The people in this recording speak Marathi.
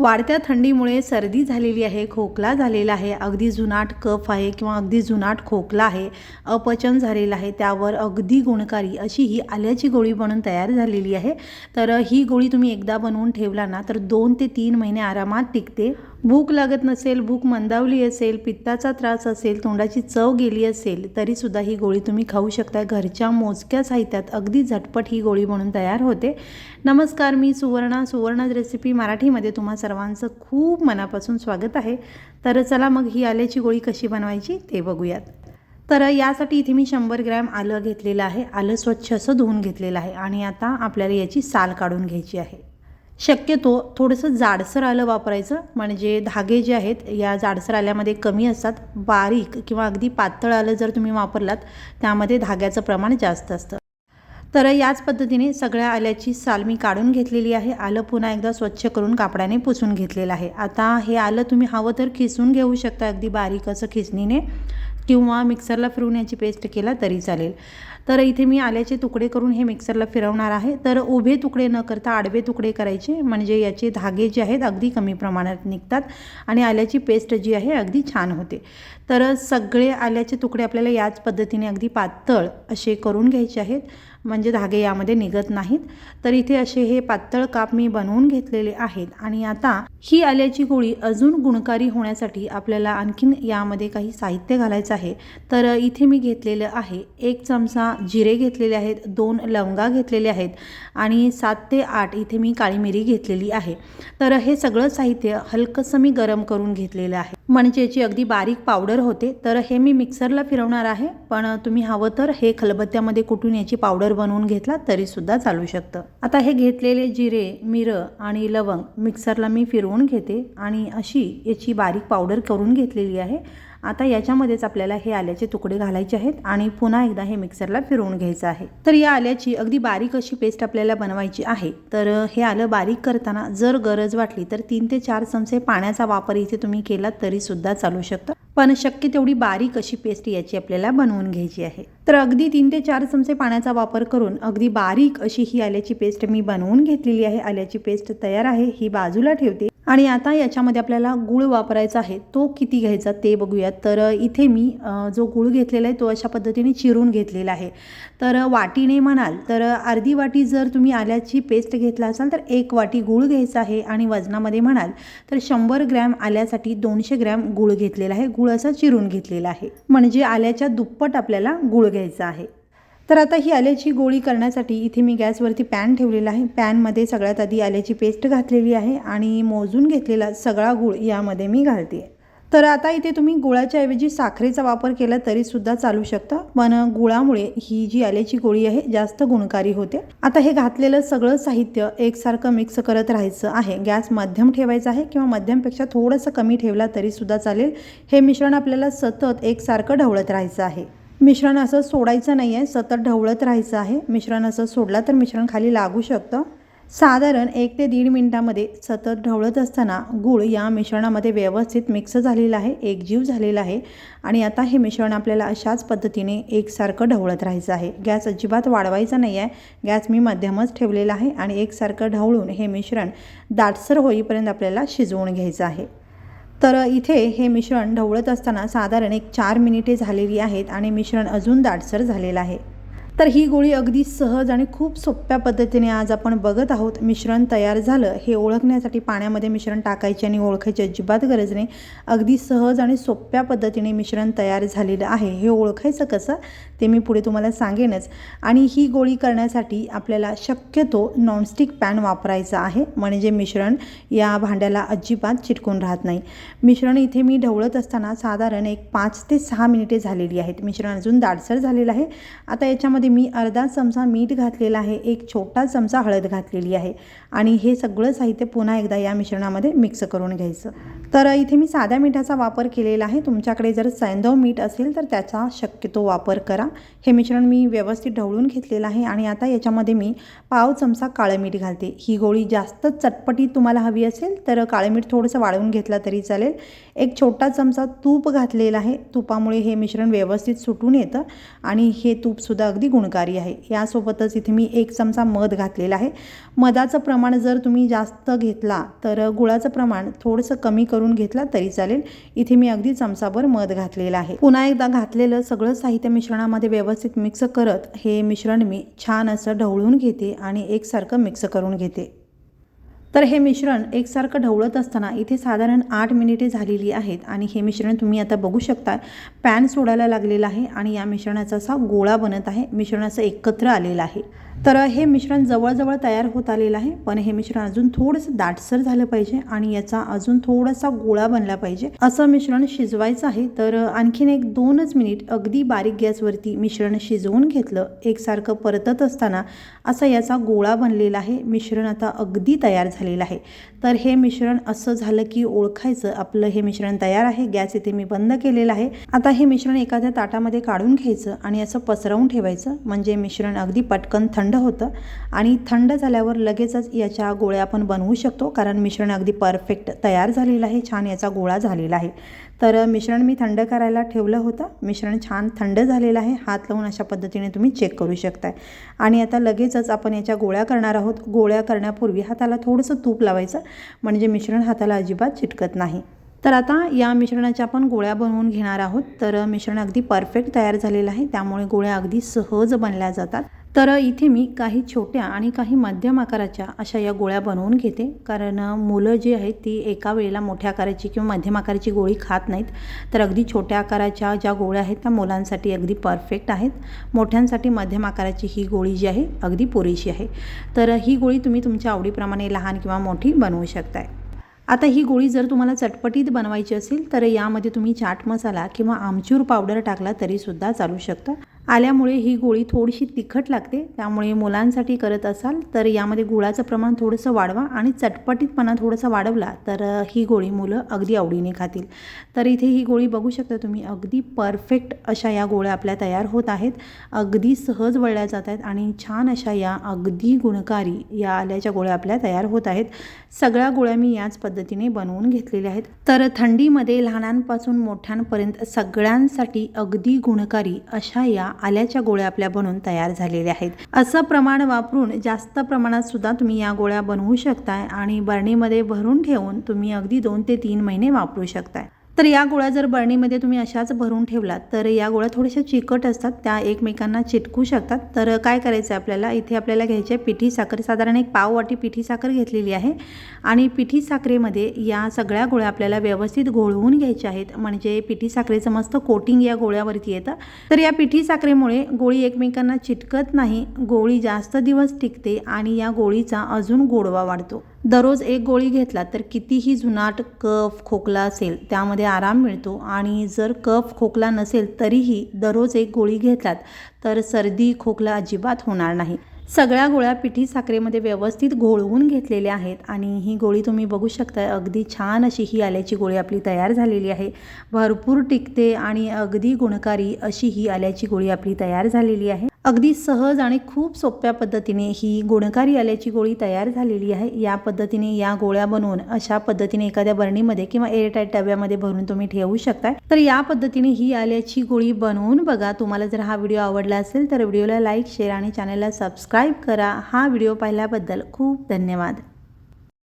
वाढत्या थंडीमुळे सर्दी झालेली आहे खोकला झालेला आहे अगदी जुनाट कफ आहे किंवा अगदी जुनाट खोकला आहे अपचन झालेलं आहे त्यावर अगदी गुणकारी अशी ही आल्याची गोळी बनून तयार झालेली आहे. तर ही गोळी तुम्ही एकदा बनवून ठेवला ना तर दोन ते तीन महिने आरामात टिकते. भूक लागत नसेल भूक मंदावली असेल पित्ताचा त्रास असेल तोंडाची चव गेली असेल तरीसुद्धा ही गोळी तुम्ही खाऊ शकता. घरच्या मोजक्या साहित्यात अगदी झटपट ही गोळी म्हणून तयार होते. नमस्कार मी सुवर्णा. सुवर्णा रेसिपी मराठीमध्ये तुम्हा सर्वांचं खूप मनापासून स्वागत आहे. तर चला मग ही आल्याची गोळी कशी बनवायची ते बघूयात. तर यासाठी इथे मी शंभर ग्रॅम आलं घेतलेलं आहे. आलं स्वच्छ असं धुवून घेतलेलं आहे आणि आता आपल्याला याची साल काढून घ्यायची आहे. शक्यतो थोडंसं जाडसर आलं वापरायचं. म्हणजे धागे जे आहेत या जाडसर आल्यामध्ये कमी असतात. बारीक किंवा अगदी पातळ आलं जर तुम्ही वापरलात त्यामध्ये धाग्याचं प्रमाण जास्त असतं. तर याच पद्धतीने सगळ्या आल्याची साल मी काढून घेतलेली आहे. आलं पुन्हा एकदा स्वच्छ करून कापडाने पुसून घेतलेलं आहे. आता हे आलं तुम्ही हवं तर खिसून घेऊ शकता. अगदी बारीक असं खिसणीने. किंवा मिक्सरला फिरवून याची पेस्ट केला तरी चालेल. तर इथे मी आल्याचे तुकडे करून हे मिक्सरला फिरवणार आहे. तर उभे तुकडे न करता आडवे तुकडे करायचे. म्हणजे याचे धागे जे आहेत अगदी कमी प्रमाणात निघतात आणि आल्याची पेस्ट जी आहे अगदी छान होते. तर सगळे आल्याचे तुकडे आपल्याला याच पद्धतीने अगदी पातळ असे करून घ्यायचे आहेत. म्हणजे धागे यामध्ये निघत नाहीत. तर इथे असे हे पातळ काप मी बनवून घेतलेले आहेत. आणि आता ही आल्याची गोळी अजून गुणकारी होण्यासाठी आपल्याला आणखीन यामध्ये काही साहित्य घालायचं आहे. तर इथे मी घेतलेलं आहे एक चमचा जिरे घेतलेले आहेत दोन लवंगा घेतलेले आहेत आणि सात ते आठ इथे मी काळी मिरी घेतलेली आहे. तर हे सगळं साहित्य हलकंसं मी गरम करून घेतलेलं आहे. म्हणजे याची अगदी बारीक पावडर होते. तर हे मी मिक्सरला फिरवणार आहे. पण तुम्ही हवं तर हे खलबत्त्यामध्ये कुठून याची पावडर बनवून घेतला तरीसुद्धा चालू शकतं. आता हे घेतलेले जिरे मिरं आणि लवंग मिक्सरला मी फिरवून घेते आणि अशी याची बारीक पावडर करून घेतलेली आहे. आता याच्यामध्येच आपल्याला हे आल्याचे तुकडे घालायचे आहेत आणि पुन्हा एकदा हे मिक्सरला फिरवून घ्यायचं आहे. तर या आल्याची अगदी बारीक अशी पेस्ट आपल्याला बनवायची आहे. तर हे आलं बारीक करताना जर गरज वाटली तर तीन ते चार चमचे पाण्याचा वापर इथे तुम्ही केला तरीसुद्धा चालू शकतं. पण शक्य तेवढी बारीक अशी पेस्ट याची आपल्याला बनवून घ्यायची आहे. तर अगदी तीन ते चार चमचे पाण्याचा वापर करून अगदी बारीक अशी ही आल्याची पेस्ट मी बनवून घेतलेली आहे. आल्याची पेस्ट तयार आहे. ही बाजूला ठेवते. आणि आता याच्यामध्ये आपल्याला गूळ वापरायचा आहे. तो किती घ्यायचा ते बघूयात. तर इथे मी जो गूळ घेतलेला आहे तो अशा पद्धतीने चिरून घेतलेला आहे. तर वाटीने म्हणाल तर अर्धी वाटी जर तुम्ही आल्याची पेस्ट घेतला असाल तर एक वाटी गूळ घ्यायचा आहे आणि वजनामध्ये म्हणाल तर शंभर ग्रॅम आल्यासाठी दोनशे ग्रॅम गूळ घेतलेला आहे. गूळ असा चिरून घेतलेला आहे. म्हणजे आल्याच्या दुप्पट आपल्याला गूळ घ्यायचा आहे. तर आता ही आल्याची गोळी करण्यासाठी इथे मी गॅसवरती पॅन ठेवलेला आहे. पॅनमध्ये सगळ्यात आधी आल्याची पेस्ट घातलेली आहे आणि मोजून घेतलेला सगळा गूळ यामध्ये मी घालते तर आता इथे तुम्ही गुळाच्या ऐवजी साखरेचा वापर केला तरीसुद्धा चालू शकता. पण गुळामुळे ही जी आल्याची गोळी आहे जास्त गुणकारी होते. आता हे घातलेलं सगळं साहित्य एकसारखं मिक्स करत राहायचं आहे. गॅस मध्यम ठेवायचा आहे किंवा मध्यमपेक्षा थोडंसं कमी ठेवला तरीसुद्धा चालेल. हे मिश्रण आपल्याला सतत एकसारखं ढवळत राहायचं आहे. मिश्रण असं सोडायचं नाही आहे सतत ढवळत राहायचं आहे. मिश्रण असं सोडला तर मिश्रण खाली लागू शकतं. साधारण एक ते दीड मिनटामध्ये सतत ढवळत असताना गूळ या मिश्रणामध्ये व्यवस्थित मिक्स झालेला आहे एकजीव झालेला आहे आणि आता हे मिश्रण आपल्याला अशाच पद्धतीने एकसारखं ढवळत राहायचं आहे. गॅस अजिबात वाढवायचा नाही आहे. गॅस मी मध्यमच ठेवलेला आहे आणि एकसारखं ढवळून हे मिश्रण दाटसर होईपर्यंत आपल्याला शिजवून घ्यायचं आहे. तर इथे हे मिश्रण ढवळत असताना साधारण एक चार मिनिटे झालेली आहेत आणि मिश्रण अजून दाटसर झालेलं आहे. तर ही गोळी अगदी सहज आणि खूप सोप्या पद्धतीने आज आपण बघत आहोत. मिश्रण तयार झालं. हे ओळखण्यासाठी पाण्यामध्ये मिश्रण टाकायचे आणि ओळखायची अजिबात गरज नाही. अगदी सहज आणि सोप्या पद्धतीने मिश्रण तयार झालेलं आहे. हे ओळखायचं कसं? ते मी पुढे तुम्हाला सांगेनच. आणि ही गोळी करण्यासाठी आपल्याला शक्यतो नॉनस्टिक पॅन वापरायचं आहे. म्हणजे मिश्रण या भांड्याला अजिबात चिटकून राहत नाही. मिश्रण इथे मी ढवळत असताना साधारण एक पाच ते सहा मिनिटे झालेली आहेत. मिश्रण अजून दाडसर झालेलं आहे. आता याच्यामध्ये मी अर्धा चमचा मीठ घातलेला आहे एक छोटा चमचा हळद घातलेली आहे आणि हे सगळं साहित्य पुन्हा एकदा या मिश्रणामध्ये मिक्स करून घ्यायचं. तर इथे मी साध्या मिठाचा वापर केलेला आहे. तुमच्याकडे जर सैंधव मीठ असेल तर त्याचा शक्यतो वापर करा. हे मिश्रण मी व्यवस्थित ढवळून घेतलेलं आहे आणि आता याच्यामध्ये मी पाव चमचा काळं मीठ घालते. ही गोळी जास्त चटपटीत तुम्हाला हवी असेल तर काळं मीठ थोडंसं वाळवून घेतलं तरी चालेल. एक छोटा चमचा तूप घातलेला आहे. तुपामुळे हे मिश्रण व्यवस्थित सुटून येतं आणि हे तूपसुद्धा अगदी गुणकारी आहे. यासोबतच इथे मी एक चमचा मध घातलेला आहे. मधाचं प्रमाण जर तुम्ही जास्त घेतला तर गुळाचं प्रमाण थोडंसं कमी करून घेतला तरी चालेल. इथे मी अगदी चमचाभर मध घातलेलं आहे. पुन्हा एकदा घातलेलं सगळं साहित्य मिश्रणामध्ये व्यवस्थित मिक्स करत हे मिश्रण मी छान असं ढवळून घेते आणि एकसारखं मिक्स करून घेते. तर हे मिश्रण एकसारखं ढवळत असताना इथे साधारण आठ मिनिटे झालेली आहेत आणि हे मिश्रण तुम्ही आता बघू शकता. पॅन सोडायला लागलेलं आहे आणि या मिश्रणाचा असा गोळा बनत आहे. मिश्रण असं एकत्र आलेलं आहे. तर हे मिश्रण जवळजवळ तयार होत आलेलं आहे पण हे मिश्रण अजून थोडंसं दाटसर झालं पाहिजे आणि याचा अजून थोडासा गोळा बनला पाहिजे. असं मिश्रण शिजवायचं आहे तर आणखीन एक दोनच मिनिट अगदी बारीक गॅसवरती मिश्रण शिजवून घेतलं. एकसारखं परतत असताना असा याचा गोळा बनलेला आहे. मिश्रण आता अगदी तयार झालेलं आहे. तर हे मिश्रण असं झालं की ओळखायचं. आपलं हे मिश्रण तयार आहे. गॅस इथे मी बंद केलेला आहे. आता हे मिश्रण एखाद्या ताटामध्ये काढून घ्यायचं आणि असं पसरवून ठेवायचं. म्हणजे मिश्रण अगदी पटकन थंड थंड होतं. आणि थंड झाल्यावर लगेचच याच्या गोळ्या आपण बनवू शकतो कारण मिश्रण अगदी परफेक्ट तयार झालेलं आहे छान याचा गोळा झालेला आहे. तर मिश्रण मी थंड करायला ठेवलं होतं. मिश्रण छान थंड झालेलं आहे. हात लावून अशा पद्धतीने तुम्ही चेक करू शकताय. आणि आता लगेचच आपण याच्या गोळ्या करणार आहोत. गोळ्या करण्यापूर्वी हाताला थोडंसं तूप लावायचं म्हणजे मिश्रण हाताला अजिबात चिटकत नाही. तर आता या मिश्रणाच्या आपण गोळ्या बनवून घेणार आहोत. तर मिश्रण अगदी परफेक्ट तयार झालेलं आहे. त्यामुळे गोळ्या अगदी सहज बनल्या जातात. तर इथे मी काही छोट्या आणि काही मध्यम आकाराच्या अशा या गोळ्या बनवून घेते. कारण मुलं जी आहेत ती एका वेळेला मोठ्या आकाराची किंवा मध्यम आकाराची गोळी खात नाहीत. तर अगदी छोट्या आकाराच्या ज्या गोळ्या आहेत त्या मुलांसाठी अगदी परफेक्ट आहेत. मोठ्यांसाठी मध्यम आकाराची ही गोळी जी आहे अगदी पुरेशी आहे. तर ही गोळी तुम्ही तुमच्या आवडीप्रमाणे लहान किंवा मोठी बनवू शकताय. आता ही गोळी जर तुम्हाला चटपटीत बनवायची असेल तर यामध्ये तुम्ही चाट मसाला किंवा आमचूर पावडर टाकला तरीसुद्धा चालू शकतं. आल्यामुळे ही गोळी थोडीशी तिखट लागते. त्यामुळे मुलांसाठी करत असाल तर यामध्ये गुळाचं प्रमाण थोडंसं वाढवा आणि चटपटीतपणा थोडंसं वाढवला तर ही गोळी मुलं अगदी आवडीने खातील. तर इथे ही गोळी बघू शकता तुम्ही अगदी परफेक्ट अशा या गोळ्या आपल्या तयार होत आहेत. अगदी सहज वळल्या जात आहेत आणि छान अशा या अगदी गुणकारी या आल्याच्या गोळ्या आपल्या तयार होत आहेत. सगळ्या गोळ्या मी याच पद्धतीने बनवून घेतलेल्या आहेत. तर थंडीमध्ये लहानांपासून मोठ्यांपर्यंत सगळ्यांसाठी अगदी गुणकारी अशा या आल्याच्या गोळ्या आपल्या बनवून तयार झालेल्या आहेत. असं प्रमाण वापरून जास्त प्रमाणात सुद्धा तुम्ही या गोळ्या बनवू शकताय आणि बरणीमध्ये भरून ठेवून तुम्ही अगदी दोन ते तीन महिने वापरू शकताय. तर या गोळ्या जर बरणीमध्ये तुम्ही अशाच भरून ठेवलात तर या गोळ्या थोड्याशा चिकट असतात त्या एकमेकांना चिटकू शकतात. तर काय करायचं आहे आपल्याला? इथे आपल्याला घ्यायची आहे पिठी साखर. साधारण एक पाव वाटी पिठी साखर घेतलेली आहे आणि पिठी साखरेमध्ये या सगळ्या गोळ्या आपल्याला व्यवस्थित घोळवून घ्यायच्या आहेत. म्हणजे पिठी साखरेचं मस्त कोटिंग या गोळ्यावरती येतं. तर या पिठी साखरेमुळे गोळी एकमेकांना चिटकत नाही गोळी जास्त दिवस टिकते आणि या गोळीचा अजून गोडवा वाढतो. दररोज एक गोळी घेतला तर कितीही जुनाट कफ खोकला असेल त्यामध्ये आराम मिळतो आणि जर कफ खोकला नसेल तरीही दररोज एक गोळी घेतलात तर सर्दी खोकला अजिबात होणार नाही. सगळ्या गोळ्या पिठी साखरेमध्ये व्यवस्थित घोळवून घेतलेल्या आहेत आणि ही गोळी तुम्ही बघू शकता अगदी छान अशी ही आल्याची गोळी आपली तयार झालेली आहे. भरपूर टिकते आणि अगदी गुणकारी अशी ही आल्याची गोळी आपली तयार झालेली आहे. अगदी सहज आणि खूप सोप्या पद्धतीने ही गुणकारी आल्याची गोळी तयार झालेली आहे. या पद्धतीने या गोळ्या बनवून अशा पद्धतीने एखाद्या बरणीमध्ये किंवा एअरटाईट डब्यामध्ये भरून तुम्ही ठेवू शकता तर या पद्धतीने ही आल्याची गोळी बनवून बघा. तुम्हाला जर हा व्हिडिओ आवडला असेल तर व्हिडिओला लाईक शेअर आणि चॅनलला सबस्क्राईब करा. हा व्हिडिओ पाहिल्याबद्दल खूप धन्यवाद.